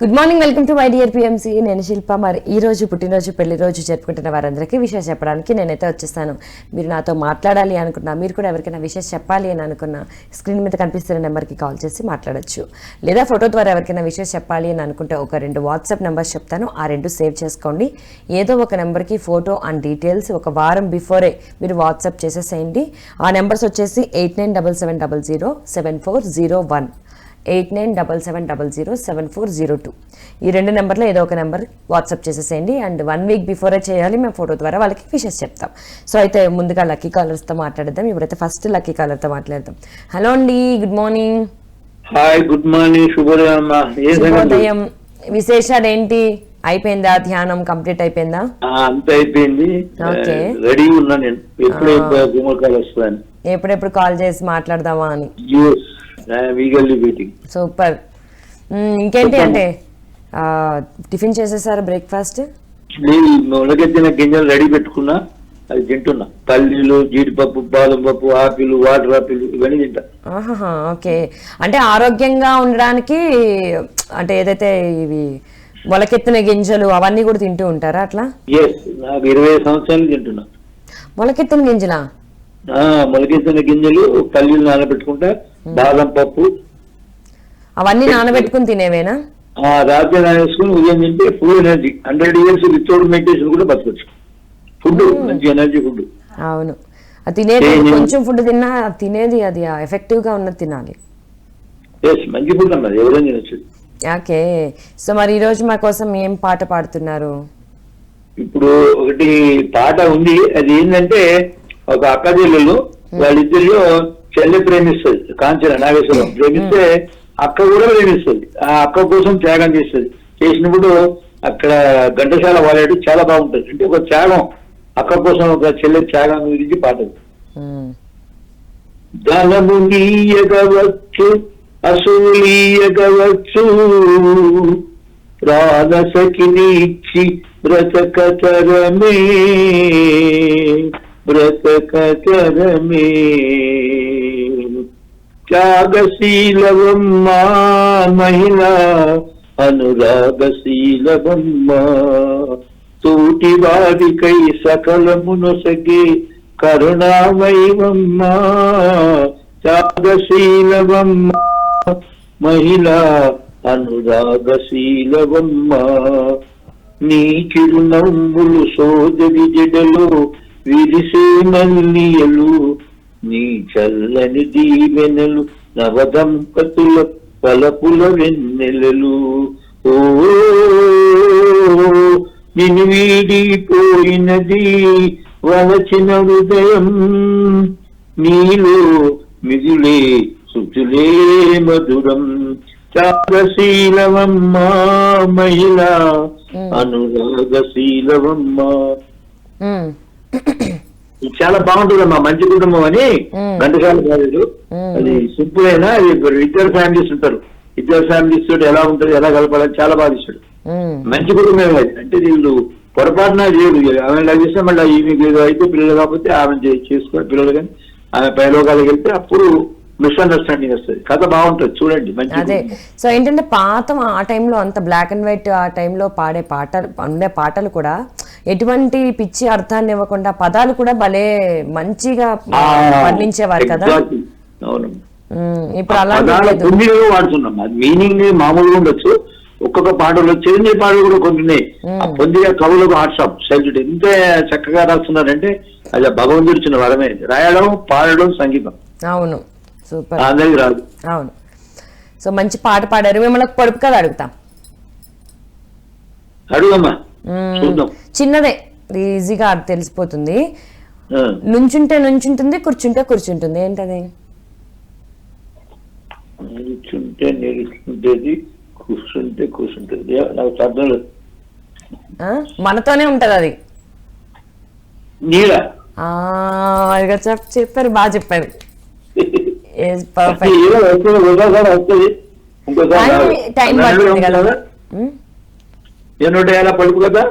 Good morning welcome to my dear PMC నేను శిల్ప. మరి ఈ రోజు పుట్టినరోజు పెళ్ళి రోజు జరుపుకుంటున్న వారందరికీ విషయం చెప్పడానికి నేనైతే వచ్చేస్తాను. మీరు నాతో మాట్లాడాలి అనుకున్నా మీరు కూడా ఎవరికైనా విషయం చెప్పాలి అని అనుకున్నా స్క్రీన్ మీద కనిపిస్తున్న నెంబర్కి కాల్ చేసి మాట్లాడచ్చు. లేదా ఫోటో ద్వారా ఎవరికైనా విషయం చెప్పాలి అని అనుకుంటే ఒక రెండు వాట్సాప్ నెంబర్స్ చెప్తాను. ఆ రెండు సేవ్ చేసుకోండి. ఏదో ఒక నెంబర్కి ఫోటో అండ్ డీటెయిల్స్ ఒక వారం బిఫోరే మీరు వాట్సాప్ చేసేసేయండి. ఆ నెంబర్స్ వచ్చేసి eight nine double seven double zero seven four zero one. Eight nine double seven double zero seven four zero two. ఈ రెండు నెంబర్లో ఏదో ఒక నెంబర్ వాట్సాప్ చేసేసేయండి. అండ్ వన్ వీక్ బిఫోరే చేయాలి మేము ఫోటో ద్వారా వాళ్ళకి విషెస్ చెప్తాం. సో అయితే ముందుగా లక్కీ కాలర్స్తో మాట్లాడదాం ఇప్పుడైతే ఫస్ట్ లక్కీ కాలర్తో మాట్లాడదాం హలో అండి good morning hi good morning శుభోదయం. విశేషాలు ఏంటి? అయిపోయిందా? ధ్యానం కంప్లీట్ అయిపోయిందా? అంత అయిపోయింది. ఓకే. రెడీ ఉన్నా నేను. ఎప్పుడు గుమ్మకాయలు వస్తాను ఎప్పుడెప్పుడు కాల్ చేసి మాట్లాడదామా అని. సూపర్. ఇంకేంటి అంటే టిఫిన్ చేసేసారా బ్రేక్ఫాస్ట్? మొలకెత్తిన గింజలు రెడీ పెట్టుకున్నా అది తింటున్నా. పల్లీలు జీడిపప్పు బాదం పప్పు ఆపిల్ వాటర్ ఆపిల్ ఇవన్నీ తింటా. ఓకే. అంటే ఆరోగ్యంగా ఉండడానికి అంటే ఏదైతే ఇవి మొలకెత్తిన గింజలు అవన్నీ కూడా తింటూ ఉంటారా అట్లా? నాకు ఇరవై సంవత్సరాలు తింటున్నా. మొలకెత్తిన గింజలా? మొలకెత్తిన గింజలు పల్లీలు నానబెట్టుకుంటా బాదం పప్పు. అవన్నీ నానబెట్టుకుని తినేవేనా? ఆ రాత్రి నానేసుకుని ఉదయం తింటే full energy hundred years without meditation కూడా బతకొచ్చు. ఫుడ్ మంచి ఎనర్జీ ఫుడ్ అవును. తినేది కొంచెం ఫుడ్ తిన్నా తినేది అది ఎఫెక్టివ్గా ఉన్నది తినాలి. మంచి ఫుడ్ అన్నది. ఎవరైనా తినొచ్చు. ఓకే. సో మరి ఈ రోజు మా కోసం ఏం పాట పాడుతున్నారు? ఇప్పుడు ఒకటి పాట ఉంది. అది ఏంటంటే ఒక అక్క చెల్లెలు వాళ్ళిద్దరిలో చెల్లె ప్రేమిస్తుంది. కాంచన నాగేశ్వరం. ప్రేమిస్తే అక్క కూడా ప్రేమిస్తుంది. ఆ అక్క కోసం త్యాగం చేస్తుంది. చేసినప్పుడు అక్కడ ఘంటసాల వాడాడు చాలా బాగుంటుంది. అంటే ఒక త్యాగం. అక్క కోసం ఒక చెల్లె త్యాగం గురించి పాట. ధనము నీయగవచ్చు అసూలీయగవచ్చు. ప్రాణసఖినిచ్చి బ్రతకతరమే బ్రతకతరమే త్యాగశీలవమ్మా మహిళ అనురాగశీలవమ్మా. తోటి వాడికై సకలమునొసగే కరుణామయవమ్మా త్యాగశీలవమ్మా. మహిళ అనురాగశీలవమ్మా నీ చిరునవ్వులు సోదరి జడలో విరిసే మల్లియలు నీ చల్లని దీవెనలు నవదంపతుల పలపుల వెన్నెలలు. ఓ నిన్ను వీడిపోయినది వలచిన హృదయం నీలో మిగులే శృతులే మధురం త్యాగశీలవమ్మా మహిళ అనురాగశీలవమ్మా. మ్మ్. ఇది చాలా బాగుంటుందమ్మా మంచి కుటుంబం అని. ఘంటసాల గారు. అది సింపుల్ అయినా అది ఇద్దరు ఫ్యామిలీస్ ఉంటారు. ఇద్దరు ఫ్యామిలీస్ తోటి ఎలా ఉంటుంది ఎలా కలపాలని చాలా బాగా ఇస్తాడు. మంచి కుటుంబం అంటే వీళ్ళు పొరపాటున చేయడు ఆమె లభిస్తే మళ్ళీ ఈమెకి ఏదో అయితే పిల్లలు కాకపోతే ఆమె చేసుకొని పిల్లలు కానీ ఆమె పైలోకాలకు వెళ్తే అప్పుడు మిస్అండర్స్టాండింగ్ వస్తుంది. కథ బాగుంటుంది చూడండి మంచి అదే. సో ఏంటంటే పాత ఆ టైంలో అంత బ్లాక్ అండ్ వైట్ ఆ టైంలో పాడే పాటలు ఉండే పాటలు కూడా ఎటువంటి పిచ్చి అర్థాన్ని ఇవ్వకుండా పదాలు కూడా భలే మంచిగా వర్ణించేవారు కదా. ఇప్పుడు అలా వాడుతున్నాం. మీనింగ్ మామూలుగా ఉండొచ్చు. ఒక్కొక్క పాటలో చిరంజీవి పాటలు కూడా కొన్ని ఉన్నాయి. పొందిగా కవులకు హాట్సాప్ సెల్యూట్ ఎంత చక్కగా రాస్తున్నారంటే అది ఇచ్చిన వరమే. రాయడం పాడడం సంగీతం. అవును. సూపర్ అవును. సో మంచి పాట పాడారు. మిమ్మల్ని పొడుపు కదా అడుగుతాం. చిన్నదే. ఈజీగా అది తెలిసిపోతుంది. నుంచుంటే నుంచుంటుంది కూర్చుంటే కూర్చుంటుంది. ఏంటది? నిల్చుంటే నిలుచుంటేది కూర్చుంటే కూర్చుంటుంది. ఏ, నాకు అర్థం లేదు. ఆ? మనతోనే ఉంటది అది నీడ చెప్పారు బాగా చెప్పారు. పర్ఫెక్ట్ ఇంకోసారి రాదు. టైం పడుతుంది కదా. ఉమ్, ఎన్నో ఎలా పడుపు కదా.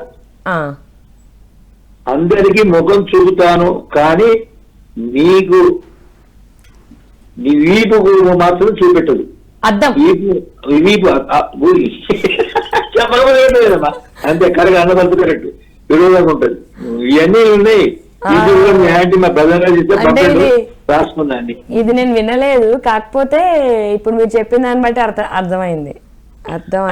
అందరికీ ముఖం చూపుతాను కానీ నీకు నీ వీపు మాత్రం చూపెట్టదు. అర్థం వీపు కదమ్మా అంతే కరెక్ట్ అందపడుతున్నట్టు విరోధంగా ఉంటది. ఇవన్నీ ఉన్నాయి. మీ ఆంటీ పంపండి ఇది- నేను వినలేదు కాకపోతే ఇప్పుడు మీరు చెప్పిన దాన్ని బట్టి అర్థం అర్థమైంది. అర్థం.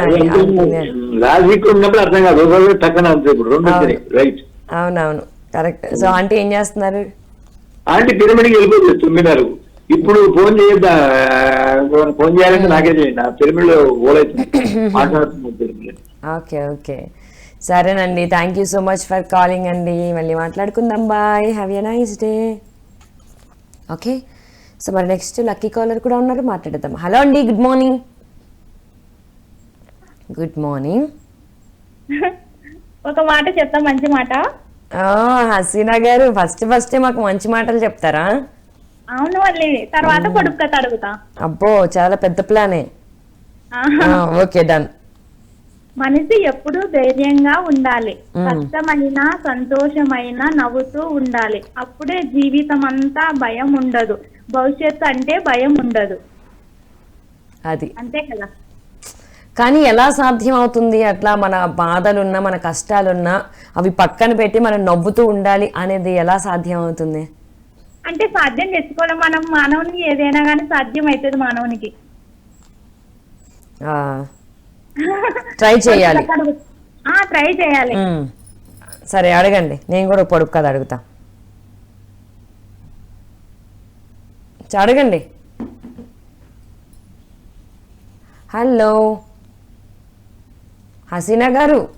లాజిక్ ఉన్నప్పుడు అర్థం కాదు. టక్కన ఇప్పుడు రెండు రైట్ అవునవును. కరెక్ట్. సో ఆంటీ ఏం చేస్తున్నారు? ఆంటీ పిరమిడ్కి వెళ్ళిపోతుంది తొమ్మిదిన్నరకు ఇప్పుడు ఫోన్ చేయొద్దా? ఫోన్ చేయాలంటే నాకే చేయండి నా పిరమిడ్లో మాట్లాడుతున్నాను ఓకే ఓకే. సరేనండి. Thank you so much for calling అండి. మళ్ళీ మాట్లాడుకుందాం. Bye. Have a nice day okay? So మరి నెక్స్ట్ లక్కీ కాలర్ కూడా ఉన్నారు మాట్లాడదాం హలో అండి గుడ్ మార్నింగ్ గుడ్ మార్నింగ్ ఒక మాట చెప్తా మంచి మాట? హసీనా గారు ఫస్ట్ ఫస్టే మాకు మంచి మాటలు చెప్తారా? అవును మళ్ళీ తర్వాత పొడుపు కథ అడుగుతా. అబ్బో చాలా పెద్ద ప్లానే. ఓకే డన్ మనిషి ఎప్పుడు ధైర్యంగా ఉండాలి. కష్టమైన సంతోషమైన నవ్వుతూ ఉండాలి. అప్పుడే జీవితం అంతా భయం ఉండదు. భవిష్యత్తు అంటే భయం ఉండదు. అది. అంతే కదా? కానీ ఎలా సాధ్యం అవుతుంది అట్లా మన బాధలున్నా మన కష్టాలున్నా అవి పక్కన పెట్టి మనం నవ్వుతూ ఉండాలి అనేది ఎలా సాధ్యం అవుతుంది అంటే సాధ్యం చేసుకోవడం మనం మానవునికి ఏదైనా కానీ సాధ్యం అవుతుంది మానవునికి ట్రై చేయాలి. ట్రై చేయాలి. సరే అడగండి. నేను కూడా పొడుపు కథ అడుగుతా. అడగండి. హలో. హసీనా గారు.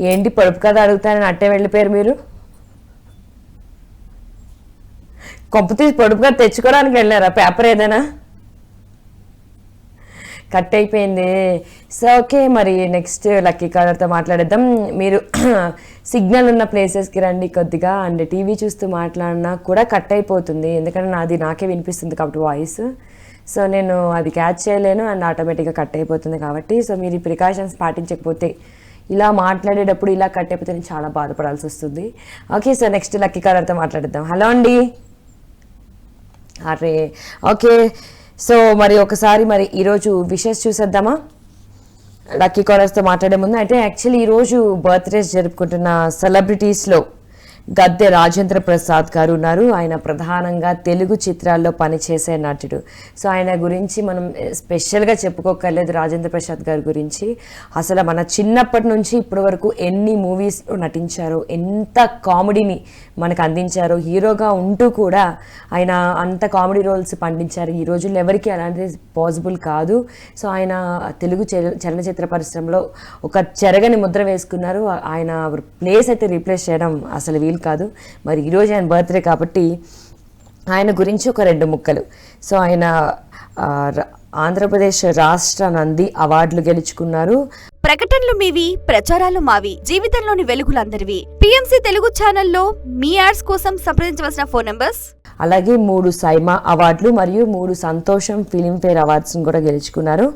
ఏంటి పొడుపు కథ అడుగుతానని అట్టే వెళ్ళిపోయారు మీరు? కొంపు తీసి పొడుపు కథ తెచ్చుకోవడానికి వెళ్ళారా? పేపర్ ఏదైనా? కట్ అయిపోయింది సో ఓకే మరి నెక్స్ట్ లక్కీ కాలర్తో మాట్లాడేద్దాం. మీరు సిగ్నల్ ఉన్న ప్లేసెస్కి రండి కొద్దిగా. అండ్ టీవీ చూస్తూ మాట్లాడినా కూడా కట్ అయిపోతుంది ఎందుకంటే నాది నాకే వినిపిస్తుంది కాబట్టి వాయిస్. సో నేను అది క్యాచ్ చేయలేను అండ్ ఆటోమేటిక్గా కట్ అయిపోతుంది కాబట్టి. సో మీరు ఈ ప్రికాషన్స్ పాటించకపోతే ఇలా మాట్లాడేటప్పుడు ఇలా కట్ అయిపోతే నేను చాలా బాధపడాల్సి వస్తుంది. ఓకే సో నెక్స్ట్ లక్కీ కాలర్తో మాట్లాడేద్దాం. హలో అండి. అరే ఓకే సో మరి ఒకసారి మరి ఈరోజు విషెస్ చూసేద్దామా? లక్కీ కాలర్స్తో మాట్లాడే ముందు అయితే యాక్చువల్లీ ఈరోజు బర్త్డేస్ జరుపుకుంటున్న సెలబ్రిటీస్లో గద్దె రాజేంద్ర ప్రసాద్ గారు ఉన్నారు. ఆయన ప్రధానంగా తెలుగు చిత్రాల్లో పనిచేసే నటుడు. సో ఆయన గురించి మనం స్పెషల్గా చెప్పుకోకర్లేదు రాజేంద్ర ప్రసాద్ గారి గురించి. అసలు మన చిన్నప్పటి నుంచి ఇప్పటి వరకు ఎన్ని మూవీస్ నటించారో ఎంత కామెడీని మనకు అందించారో హీరోగా ఉంటూ కూడా ఆయన అంత కామెడీ రోల్స్ పండించారు. ఈ రోజుల్లో ఎవరికి అలాంటిది పాసిబుల్ కాదు. సో ఆయన తెలుగు చలనచిత్ర పరిశ్రమలో ఒక చెరగని ముద్ర వేసుకున్నారు. ఆయన ప్లేస్ అయితే రీప్లేస్ చేయడం అసలు వీలు కాదు. మరి ఈరోజు ఆయన బర్త్డే కాబట్టి ఆయన గురించి ఒక రెండు ముక్కలు. సో ఆయన ఆంధ్రప్రదేశ్ రాష్ట్ర నంది అవార్డులు గెలుచుకున్నారు. ప్రకటనలు మీవి ప్రచారాలు మావి జీవితంలోని వెలుగులందరివి. పిఎంసి తెలుగు ఛానల్లో మీ యాడ్స్ కోసం సంప్రదించవలసిన ఫోన్ నంబర్స్? అలాగే మూడు సైమా అవార్డులు మరియు మూడు సంతోషం ఫిలింఫేర్ అవార్డ్స్ని కూడా గెలుచుకున్నారు.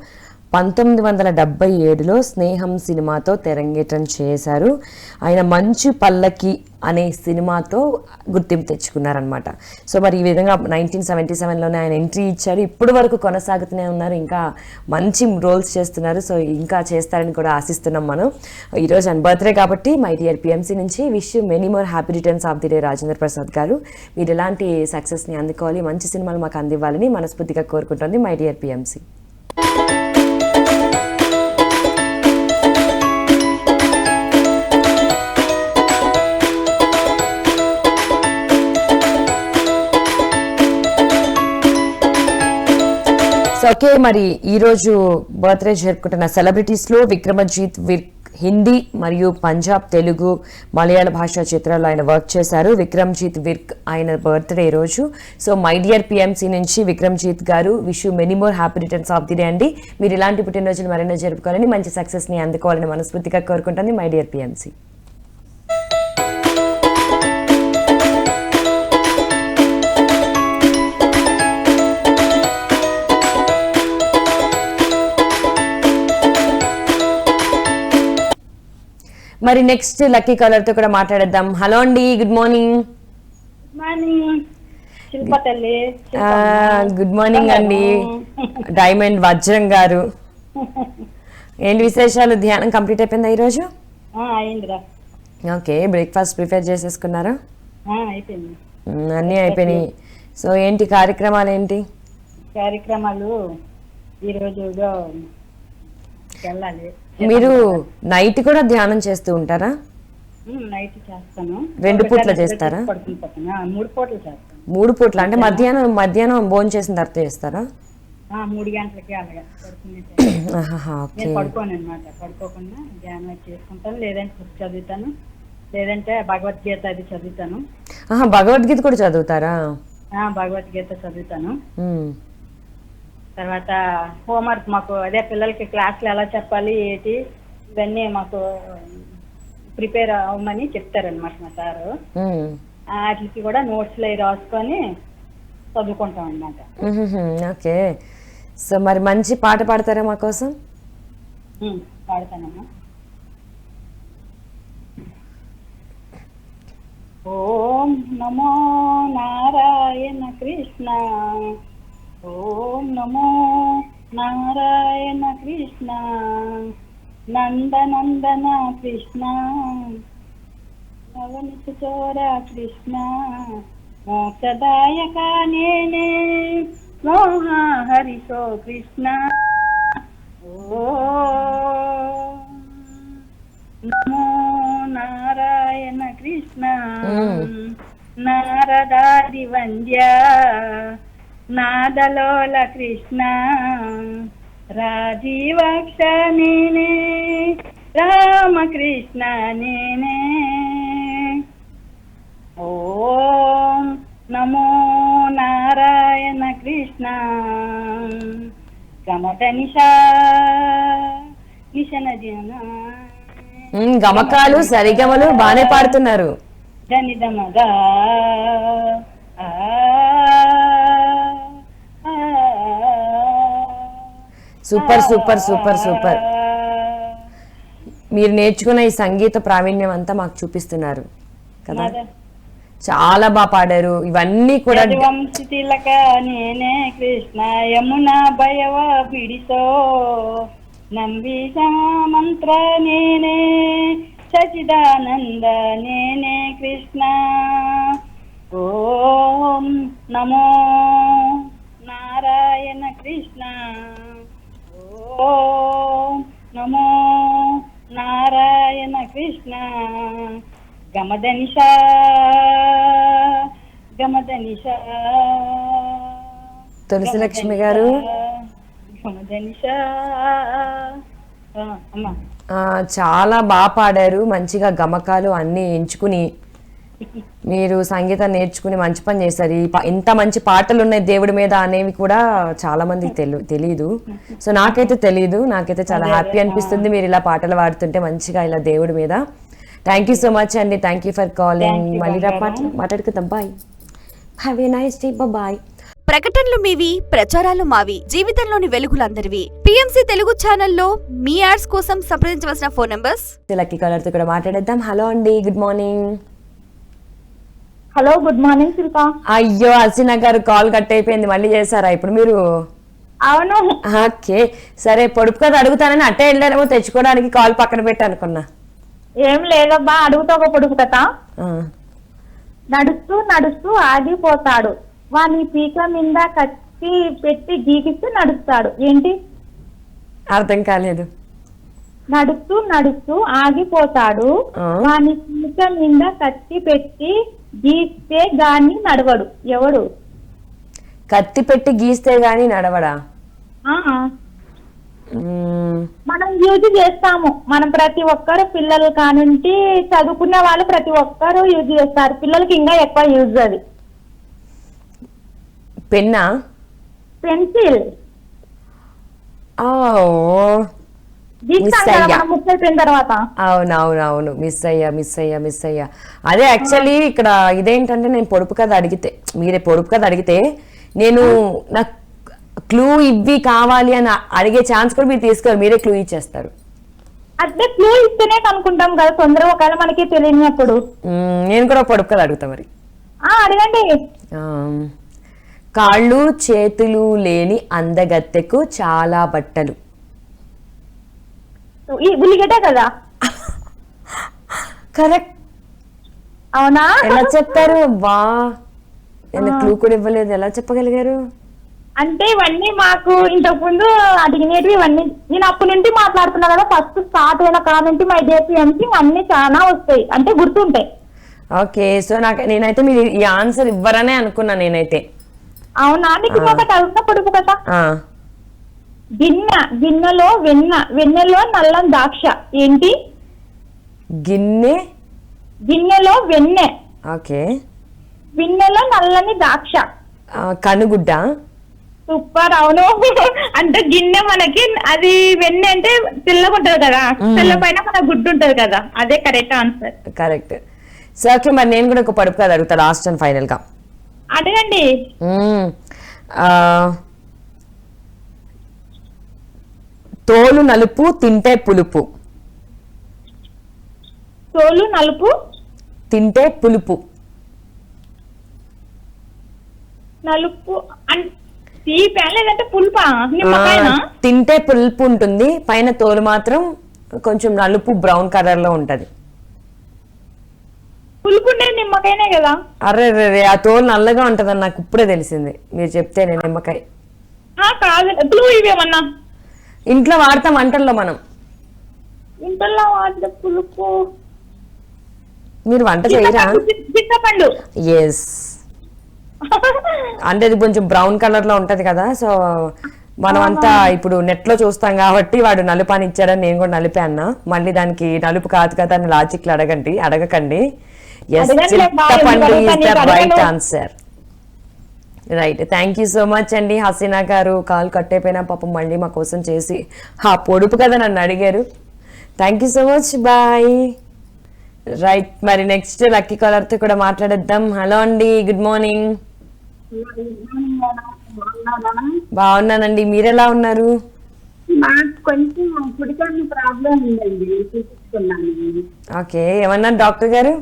పంతొమ్మిది వందల డెబ్బై ఏడులో స్నేహం సినిమాతో తెరంగేట్రం చేశారు. ఆయన మంచు పల్లకి అనే సినిమాతో గుర్తింపు తెచ్చుకున్నారనమాట సో మరి ఈ విధంగా నైన్టీన్ సెవెంటీ సెవెన్లోనే ఆయన ఎంట్రీ ఇచ్చారు. ఇప్పుడు వరకు కొనసాగుతూనే ఉన్నారు. ఇంకా మంచి రోల్స్ చేస్తున్నారు. సో ఇంకా చేస్తారని కూడా ఆశిస్తున్నాం మనం. ఈరోజు ఆయన బర్త్డే కాబట్టి మై డియర్ పిఎంసీ నుంచి wish many more happy returns of the day Rajendra Prasad garu. మీరు ఎలాంటి సక్సెస్ని అందుకోవాలి మంచి సినిమాలు మాకు అందివ్వాలని మనస్ఫూర్తిగా కోరుకుంటుంది మై డియర్ పిఎంసీ. ఓకే మరి ఈరోజు బర్త్డే జరుపుకుంటున్న సెలబ్రిటీస్లో విక్రమజిత్ హిందీ మరియు పంజాబ్ తెలుగు మలయాళ భాషా చిత్రాల్లో ఆయన వర్క్ చేశారు. విక్రమ్జీత్ విర్క్ ఆయన బర్త్డే రోజు. సో మై డియర్ పిఎంసీ నుంచి Vikramjeet garu wish many more happy returns of the day అండి. మీరు ఇలాంటి పుట్టినరోజులు మరెన్నో జరుపుకోవాలని మంచి సక్సెస్ని అందుకోవాలని మనస్ఫూర్తిగా కోరుకుంటుంది మై డియర్ పిఎంసీ. మరి నెక్స్ట్ లక్కీ కాలర్తో కూడా మాట్లాడేద్దాం. హలో అండి గుడ్ మార్నింగ్ గుడ్ మార్నింగ్ అండి. డైమండ్ వజ్రం గారు. ఏంటి విశేషాలు? ధ్యానం కంప్లీట్ అయిపోయిందా ఈరోజు? ఓకే బ్రేక్ఫాస్ట్ ప్రిపేర్ చేసేసుకున్నారా? అన్నీ అయిపోయినాయి. సో ఏంటి కార్యక్రమాలు ఏంటి? కార్యక్రమాలు ఈరోజు వెళ్ళాలి. మీరు నైట్ కూడా ధ్యానం చేస్తూ ఉంటారా? నైట్ చేస్తాను. రెండు పూట్ల చేస్తారా? మూడు పూటలు చేస్తాను. మూడు పూట్ల అంటే మధ్యాహ్నం మధ్యాహ్నం భోజనం చేసిన తర్వాత చేస్తారా? ఆ, మూడు గంటలకి అలాగా పడుకునే పడుకోను అనమాట పడుకోకుండా ధ్యానం చేసుకుంటాను. లేదంటే బుక్ చదువుతాను. లేదంటే భగవద్గీత అది చదువుతాను. భగవద్గీత కూడా చదువుతారా? ఆ, భగవద్గీత చదువుతాను. తర్వాత హోంవర్క్ మాకు అదే పిల్లలకి క్లాసులు ఎలా చెప్పాలి ఏంటి ఇవన్నీ మాకు ప్రిపేర్ అవ్వమని చెప్తారనమాట మా సారు. వాటికి కూడా నోట్స్లో రాసుకొని చదువుకుంటాం అనమాట ఓకే. సో మరి మంచి పాట పాడతారా మా కోసం? పాడతానమ్మా. ఓం నమో నారాయణ కృష్ణ. ఓం నమో నారాయణ కృష్ణ నందనందన కృష్ణ నవనిత చోర కృష్ణ మోక్షదాయక నేనే మోహ హరిశో కృష్ణ ఓ నమో నారాయణ కృష్ణ నారదాది వంద్య నాదలోల కృష్ణ రాజీవక్ష నేనే రామకృష్ణ నేనే. ఓం నమో నారాయణ కృష్ణ. గమట నిషా నిశన జన. గమకాలు సరిగమలు బాగానే పాడుతున్నారు. ధనిదమద సూపర్ సూపర్ సూపర్ సూపర్. మీరు నేర్చుకున్న ఈ సంగీత ప్రావీణ్యం అంతా మాకు చూపిస్తున్నారు కదా? చాలా బాగా పాడారు. ఇవన్నీ కూడా తిలక నేనే కృష్ణ యమున భయవ పిడిసో నంబీష మంత్ర నేనే సచిదానంద నేనే కృష్ణ. ఓం నమో నారాయణ కృష్ణ. నమో నారాయణ కృష్ణ గమదనిషా గమదనిషా తులసి లక్ష్మి గారు. చాలా బాగా పాడారు. మంచిగా గమకాలు అన్నీ ఎంచుకుని మీరు సంగీతం నేర్చుకుని మంచి పని చేశారు. ఈ ఇంత మంచి పాటలు ఉన్నాయి దేవుడి మీద అనేవి కూడా చాలా మందికి తెలు తెలియదు సో నాకైతే తెలియదు నాకైతే చాలా హ్యాపీ అనిపిస్తుంది మీరు ఇలా పాటలు పాడుతుంటే మంచిగా ఇలా దేవుడి మీద. థ్యాంక్ యూ సో మచ్ అండి. థ్యాంక్ యూ ఫర్ కాలింగ్ మళ్ళీ రేపు బంగారం. మాట్లా- మాట్లాడుకుందాం. Bye have a nice day bye ప్రకటనలు మీవి ప్రచారాలు మావి జీవితంలోని వెలుగులందరివి. పిఎంసి తెలుగు ఛానల్లో మీ యాడ్స్ కోసం సంప్రదించవలసిన ఫోన్ నంబర్స్? లక్కీ కలర్తో కూడా మాట్లాడేద్దాం. హలో అండి. Good morning hello good morning Shilpa. అయ్యో అర్చన గారు కాల్ కట్ అయిపోయింది మళ్ళీ చేశారా ఇప్పుడు మీరు? అవును. ఓకే సరే పొడుపు కథ అడుగుతానని అట్టే వెళ్ళారేమో తెచ్చుకోవడానికి కాల్ పక్కన పెట్టి అనుకున్నా. ఏం లేదబ్బా అడుగుతా ఒక పొడుపు కథ. నడుస్తూ నడుస్తూ ఆగిపోతాడు. వాని పీక మీద కత్తి పెట్టి గీకిస్తూ నడుస్తాడు. ఏంటి? అర్థం కాలేదు. నడుస్తూ నడుస్తూ ఆగిపోతాడు. వాని పీక మీద కత్తి పెట్టి గీస్తే గాని నడవడు. ఎవడు? కత్తి పెట్టి గీస్తే గానీ నడవడా? మ్మ్, మనం యూజ్ చేస్తాము. మనం ప్రతి ఒక్కరు పిల్లలు కానుంటి చదువుకునే వాళ్ళు ప్రతి ఒక్కరు యూజ్ చేస్తారు. పిల్లలకి ఇంకా ఎక్కువ యూజ్ అది. పెన్నా? పెన్సిల్. ఓ కదా అయ్యా. అవునవునవును. మిస్ అయ్యా మిస్ అయ్యా మిస్ అయ్యా. అదే యాక్చువల్లీ ఇక్కడ ఇదేంటంటే నేను పొడుపు కథ అడిగితే మీరే పొడుపు కథ అడిగితే నేను నాకు క్లూ ఇవ్వి కావాలి అని అడిగే ఛాన్స్ కూడా మీరు తీసుకోరు మీరే క్లూ ఇచ్చేస్తారు. అంటే క్లూ ఇస్తేనే కనుక్కుంటాం కదా తొందరగా ఒకవేళ మనకి తెలియనప్పుడు. నేను కూడా ఒక పొడుపు కథ అడుగుతా మరి. ఆ అడగండి. కాళ్ళు చేతులు లేని అందగత్తెకు చాలా బట్టలు. ఈ ఉల్లిగడ్డ కదా? కరెక్ట్. అవునా? ఎలా చెప్పారు? వా. నేను క్లూ కూడా ఇవ్వలేదు. ఎలా చెప్పగలిగారు? అంటే ఇవన్నీ మాకు ఇంతకు ముందు అడిగినవి ఇవన్నీ. నేను అప్పటి నుండి మాట్లాడుతున్నా కదా ఫస్ట్ స్టార్ట్ అయిన కాడ నుంచి మై డిఎస్పీఎంసీ అన్ని చాలా వస్తాయి. అంటే గుర్తుంటాయి. ఓకే సో నాకు నేనైతే మీరు ఈ ఆన్సర్ ఇవ్వరనే అనుకున్నా నేనైతే. అవునా? నీకు ఒకటి అడుగుతా పొడుపు కదా గిన్నె గిన్నెలో వెన్న వెన్నెలో నల్లని ద్రాక్ష. ఏంటి? గిన్నె? గిన్నెలో వెన్నె. ఓకే. వెన్నెలో నల్లని ద్రాక్ష. ఆ, కనుగుడ్డ? సూపర్ అవును. అంటే గిన్నె మనకి అది వెన్నె అంటే తెల్లగా ఉంటది కదా తెల్ల పైన మన గుడ్డు ఉంటది కదా. అదే correct answer correct. So okay మరి నేను కూడా ఒక పడుపు కథ అడుగుతా లాస్ట్ అండ్ ఫైనల్గా. అడగండి. మ్మ్. ఆ, తోలు నలుపు తింటే పులుపు. తోలు నలుపు తింటే పులుపు. నలుపు తీపా లేదంటే పులుపా? తింటే పులుపు ఉంటుంది. పైన తోలు మాత్రం కొంచెం నలుపు బ్రౌన్ కలర్లో ఉంటది. పులుపు నిమ్మకాయనే కదా? అరే రే ఆ తోలు నల్లగా ఉంటదని నాకు ఇప్పుడే తెలిసింది. మీరు చెప్తే నేను నిమ్మకాయ. కాదు. బ్లూ ఇవేమన్నా? ఇంట్లో వాడతాం వంటల్లో మనం. ఇంట్లో వాడితే పులుపు. మీరు వంట చేయరా? చింతపండు, ఎస్ అంటే ఇది కొంచెం బ్రౌన్ కలర్లో ఉంటది కదా సో మనం అంతా ఇప్పుడు నెట్లో చూస్తాం కాబట్టి వాడు నలుపు అని ఇచ్చాడని నేను కూడా నలిపే అన్న. మళ్ళీ దానికి నలుపు కాదు కదా అని లాజిక్లు అడగండి అడగకండి. ఎస్ చింతపండు is the? Right answer right thank you so much అండి హసీనా గారు. కాల్ కట్టయిపోయినా పాపం మళ్ళీ మా కోసం చేసి ఆ పొడుపు కదా నన్ను అడిగారు. Thank you so much bye right మరి నెక్స్ట్ లక్కీ కాలర్తో కూడా మాట్లాడేద్దాం. హలో అండి. గుడ్ మార్నింగ్ బాగున్నానండి. మీరెలా ఉన్నారు? నాకు కొంచెం పుడికాన్ని ప్రాబ్లం ఉందండి. చూపించుకున్నాను ఓకే. ఏమన్నారు డాక్టర్ గారు?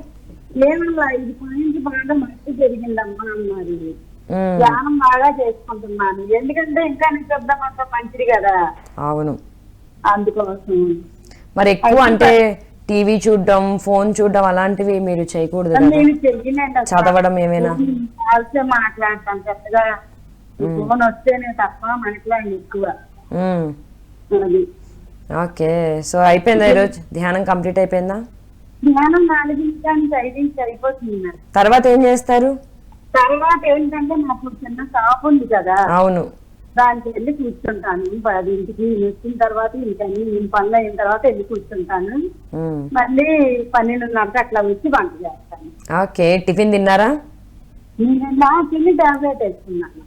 ఏమన్నా ఇది పాయింట్ బాగా మట్టి జరిగిందమ్మా అన్నారు. మ్మ్, ధ్యానం బాగా చేసుకుంటున్నాను. ఎందుకంటే ఇంకా నిశ్శబ్దం అంత మంచిది కదా. అవును. అందుకోసం. మరి ఎక్కువ అంటే టీవీ చూడడం ఫోన్ చూడడం అలాంటివి మీరు చేయకూడదు. చదవడం ఏమైనా? మాట్లాడతాను చక్కగా. ఫోన్ వస్తేనే తప్ప మాట్లాడి ఎక్కువ. ఓకే. సో అయిపోయిందా ఈరోజు? ధ్యానం కంప్లీట్ అయిపోయిందా? ధ్యానం నాలుగించడానికి ఐదించి అయిపోతుంది. తర్వాత ఏం చేస్తారు? తర్వాత ఏంటంటే నాకు చిన్న షాప్ ఉంది కదా. అవును. దానికి వెళ్ళి కూర్చుంటాను. పదింటికి వచ్చిన తర్వాత ఇంకని నేను పనులు అయిన తర్వాత వెళ్ళి కూర్చుంటాను. మళ్ళీ పన్నెండున్నరకు అట్లా వచ్చి వంట చేస్తాను. ఓకే టిఫిన్ తిన్నారా? నేను నా చిన్న టాబ్లెట్ వేసుకున్నాను.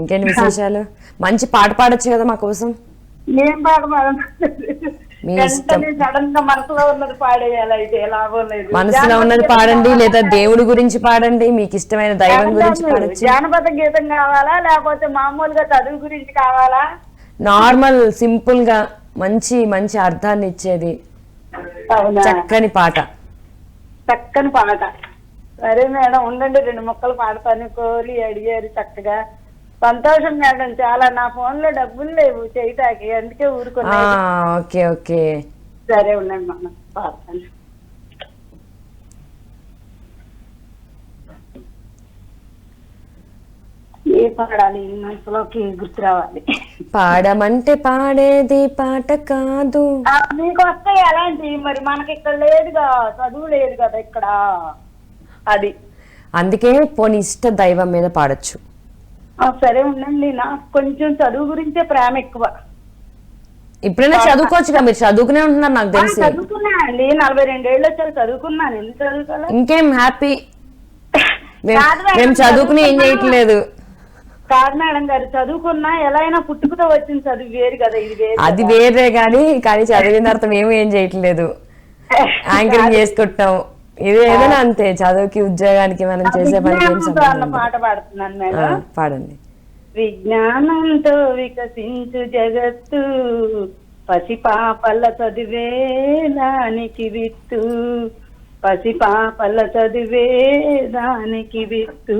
ఇంకేంటి విశేషాలు? మంచి పాట పాడొచ్చు కదా మా కోసం. ఏం పాట పాడను? మీ ఇష్టం. మనసులో ఉన్నది పాడండి లేదా దేవుడి గురించి పాడండి మీకు ఇష్టమైన దైవం గురించి పాడొచ్చు. జానపద గీతం కావాలా? లేకపోతే మామూలుగా చదువు గురించి కావాలా? నార్మల్ సింపుల్గా మంచి మంచి అర్థాన్ని ఇచ్చేది చక్కని పాట. చక్కని పాట. సరే మేడం ఉండండి రెండు ముక్కలు పాడతాను. కోరి అడిగారు చక్కగా. సంతోషం మేడం చాలా నా ఫోన్లో డబ్బులు లేవు చేయటానికి అందుకే ఊరుకున్నా. Okay okay. సరే ఉండండి పాడతాను. ఏ పాడాలి? మనసులోకి గుర్తు రావాలి. పాడమంటే పాడేది పాట కాదు. మీకు వస్తాయి అలాంటి మరి మనకి ఇక్కడ లేదుగా చదువు లేదు కదా ఇక్కడ. అది. అందుకే పోనీ ఇష్ట దైవం మీద పాడొచ్చు. సరే ఉండండి. నాకు కొంచెం చదువు గురించే ప్రేమ ఎక్కువ. ఇప్పుడైనా చదువుకోవచ్చుగా మీరు చదువుకునే ఉంటున్నారు నాకు తెలిసి. చదువుకున్నా అండి. నలభై రెండేళ్ళు వచ్చారు చదువుకున్నాను. ఎందుకు చదువుకోలే ఇంకేం హ్యాపీ? మేము కాదు చదువుకుని ఏం చేయట్లేదు. కాదు మేడం గారు చదువుకున్నా ఎలా అయినా పుట్టుకతో వచ్చిన చదువు వేరు కదా ఇది వేరు అది వేరే కానీ కానీ చదివిన తర్వాత మేము ఏం చేయట్లేదు. యాంకరింగ్ చేసుకుంటాం ఇది ఏదైనా అంతే చదువుకి ఉద్యోగానికి మనం చేసే సంబంధం పాట పాడుతున్నాను మేడం. పాడండి. విజ్ఞానంతో వికసించు జగత్తు పసిపాపల చదివే దానికి విత్తు. పసిపాపల చదివే దానికి విత్తు.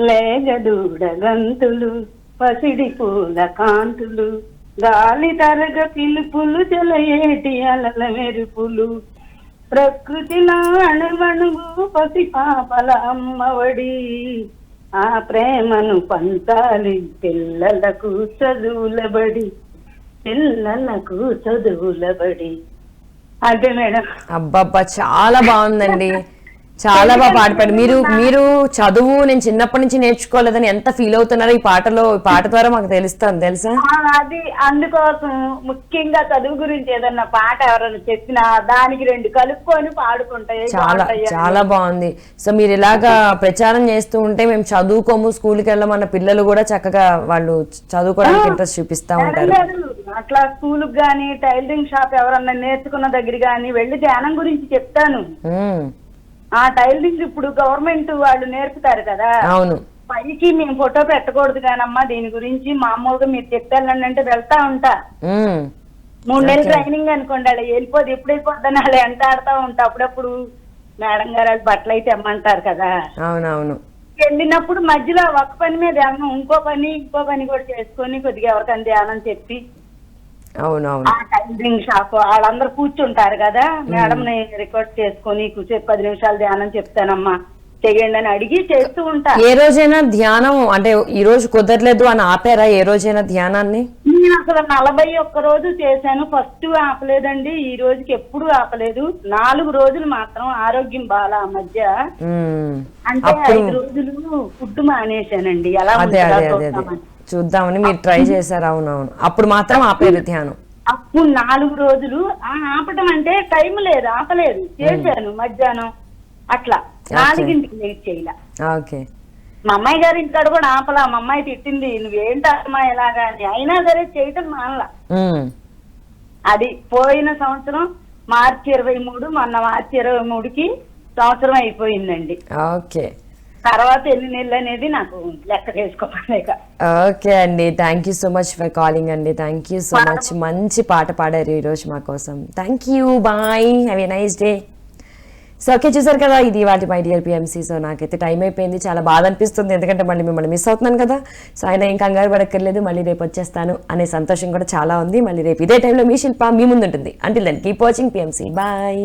లేగదూడ గంతులు పసిడి పూల కాంతులు. గాలి తరగ పిలుపులు చెలయేటి అలల మెరుపులు. ప్రకృతిలో అణువణువు పసిపాపల అమ్మఒడి. ఆ ప్రేమను పంచాలి పిల్లలకు చదువులబడి. పిల్లలకు చదువులబడి. అదే మేడం. అబ్బబ్బా చాలా బాగుందండి. చాలా బాగా పాట పాడు మీరు మీరు చదువు నేను చిన్నప్పటి నుంచి నేర్చుకోలేదని ఎంత ఫీల్ అవుతున్నారో ఈ పాటలో ఈ పాట ద్వారా మాకు తెలుస్తాను తెలుసా? అది అందుకోసం ముఖ్యంగా చదువు గురించి ఏదన్నా పాట ఎవరైనా చెప్పినా దానికి రెండు కలుపుకొని పాడుకుంటాయి చాలా చాలా బాగుంది. సో మీరు ఇలాగా ప్రచారం చేస్తూ ఉంటే మేము చదువుకోము స్కూల్కి వెళ్ళమన్న పిల్లలు కూడా చక్కగా వాళ్ళు చదువుకోవడానికి ఇంట్రెస్ట్ చూపిస్తా ఉంటారు. అట్లా స్కూల్ గాని టైలరింగ్ షాప్ ఎవరన్నా నేర్చుకున్న దగ్గర గాని వెళ్ళి ధ్యానం గురించి చెప్తాను. ఆ టైలరింగ్ ఇప్పుడు గవర్నమెంట్ వాళ్ళు నేర్పుతారు కదా. అవును. పైకి మేము ఫోటో పెట్టకూడదు కానమ్మా దీని గురించి మామూలుగా మీరు చెప్పాలని అంటే వెళ్తా ఉంటా. మూడు నెలలు ట్రైనింగ్ అనుకోండి అలా వెళ్ళిపోదు. ఎప్పుడు వెళ్ళిపోద్దని అలా ఎంత ఆడుతా ఉంటా. అప్పుడప్పుడు మేడం గారు అది బట్టలు అయితే ఇమ్మంటారు కదా. అవునవును. వెళ్ళినప్పుడు మధ్యలో ఒక పని మీద ఇంకో పని ఇంకో పని కూడా చేసుకొని కొద్దిగా ఎవరికైనా ధ్యానం చెప్పి అవునవును. ఆ టైలరింగ్ షాప్ వాళ్ళందరూ కూర్చుంటారు కదా. మేడం ని రికార్డ్ చేసుకొని కూర్చో పది నిమిషాలు ధ్యానం చెప్తానమ్మా. చెయ్యండి అని అడిగి చేస్తూ ఉంటా. ఏ రోజైనా ధ్యానం అంటే ఈ రోజు కుదరలేదు అని ఆపారా ఏ రోజైనా ధ్యానాన్ని? నేను అసలు నలభై ఒక్క రోజు చేశాను. ఫస్ట్ ఆపలేదండి. ఈ రోజుకి ఎప్పుడు ఆపలేదు. నాలుగు రోజులు మాత్రం ఆరోగ్యం బాగా ఆ మధ్య. అంటే ఐదు రోజులు ఫుడ్ మానేశానండి. ఎలా చూద్దామని. మీరు ట్రై చేశారు అవునవును. అప్పుడు మాత్రం ఆపేరు ధ్యానం. అప్పుడు నాలుగు రోజులు ఆ ఆపటం అంటే టైం లేదు ఆపలేదు. చేశాను మధ్యాహ్నం అట్లా. నాలుగింటికి లేట్ చేయలే. ఓకే. మా అమ్మాయి గారి ఇంటికాడ కూడా ఆపలా. మా అమ్మాయి తిట్టింది నువ్వేంటి అమ్మాయి ఎలాగా అని. అయినా సరే చేయటం మానలా. అది పోయిన సంవత్సరం మార్చి ఇరవై మూడు మొన్న మార్చి ఇరవై మూడుకి సంవత్సరం అయిపోయిందండి. ఓకే. తర్వాత ఎన్ని నెలలు అనేది నాకు లెక్క చేసుకోలేక ఓకే అండి. Thank you so much for calling అండి. థ్యాంక్ యూ సో మచ్ మంచి పాట పాడారు ఈరోజు మా కోసం. Thank you bye have a nice day so okay చూసారు కదా ఇది వాటి మై డియర్ పిఎంసీ సో నాకైతే టైం అయిపోయింది. చాలా బాధ అనిపిస్తుంది. ఎందుకంటే మళ్ళీ మిమ్మల్ని మిస్ అవుతున్నాను కదా. సో ఆయన ఏం కంగారు పడక్కర్లేదు. మళ్ళీ రేపు వచ్చేస్తాను అనే సంతోషం కూడా చాలా ఉంది. మళ్ళీ రేపు ఇదే టైంలో మీ శిల్ప మీ ముందు ఉంటుంది అంటే then keep watching PMC bye